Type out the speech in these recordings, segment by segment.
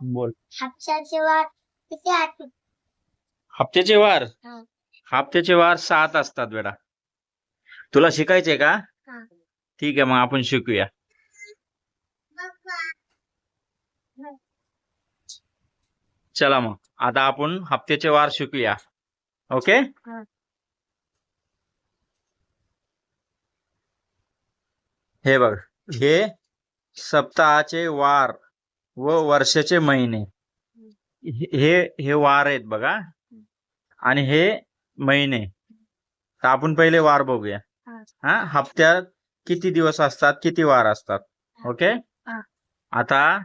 बोल. हप्त्याचे वार किती आहेत? हप्त्याचे वार? हा. हप्त्याचे वार सात असतात बेटा. तुला शिकायचंय का? हा. ठीक आहे मग आपण शिकूया. चला मग आता आपण हप्त्याचे वार शिकूया. ओके? हा. हे बघ हे सप्ताहाचे वार. व वर्षाचे महिने. हे हे वार आहेत बघा. आणि हे महिने. तर आपण पहिले वार बघूया. हा. हप्त्यात किती दिवस असतात किती वार असतात? ओके. आता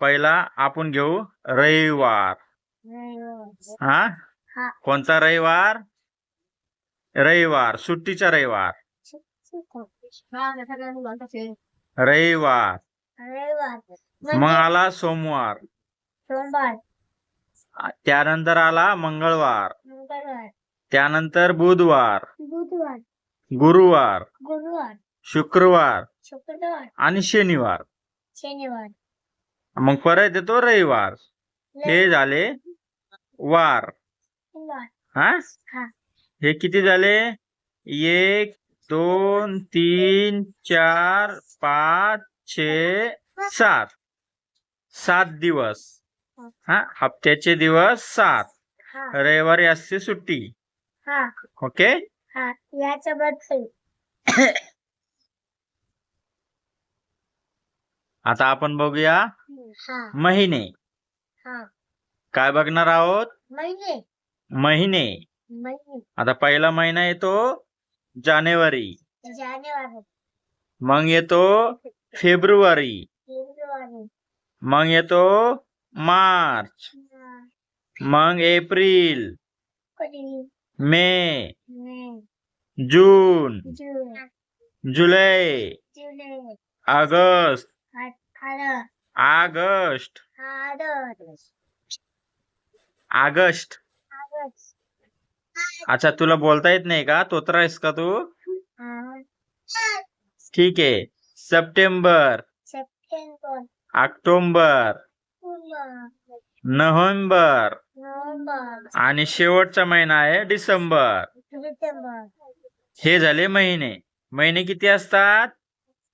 पहिला आपण घेऊ रविवार. हा? हा. कोणता रविवार? रविवार सुट्टीचा रविवार. रविवार. रविवार. मग आला सोमवार. सोमवार. त्यानंतर आला मंगळवार. मंगळवार. त्यानंतर बुधवार. बुधवार. गुरुवार. गुरुवार. शुक्रवार. शुक्रवार. आणि शनिवार. शनिवार. मग परत येतो रविवार. हे झाले वार. हा? हा. हे किती झाले? एक दोन तीन चार पाच छे सात. सात. दिवस. हा. हप्त्याचे दिवस सात. रविवारी असते सुट्टी. हा. ओके? हा आता आपण बघूया महिने. हा. काय बघणार आहोत? महिने. महिने. महिने. आता पहिला महिना येतो जानेवारी. जानेवारी. मग येतो फेब्रुवारी मग येतो मार्च मग एप्रिल मे जून जून जुलै जुलै August August August August August अच्छा तुला बोलता येत नाही का? तोत्रा का तू? ठीक आहे. सप्टेंबर सप्टेंबर ऑक्टोबर नोव्हेंबर आणि शेवटचा महिना आहे डिसेंबर. हे झाले महिने. महिने किती असतात?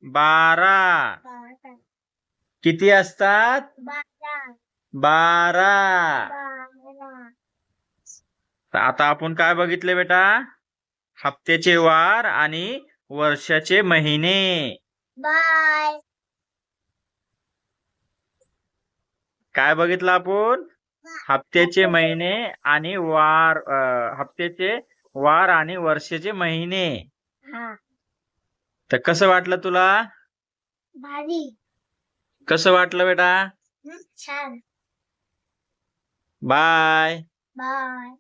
बारा. किती असतात? बारा. बारा. बारा. तर आता आपण काय बघितले बेटा? हप्त्याचे वार आणि वर्षाचे महिने. बाय काय बघितलं आपण? हप्त्याचे महिने आणि वार अं, हप्त्याचे वार आणि वर्षाचे महिने. हा. तर कसं वाटलं तुला? भारी. कसं वाटलं बेटा? छान. Bye bye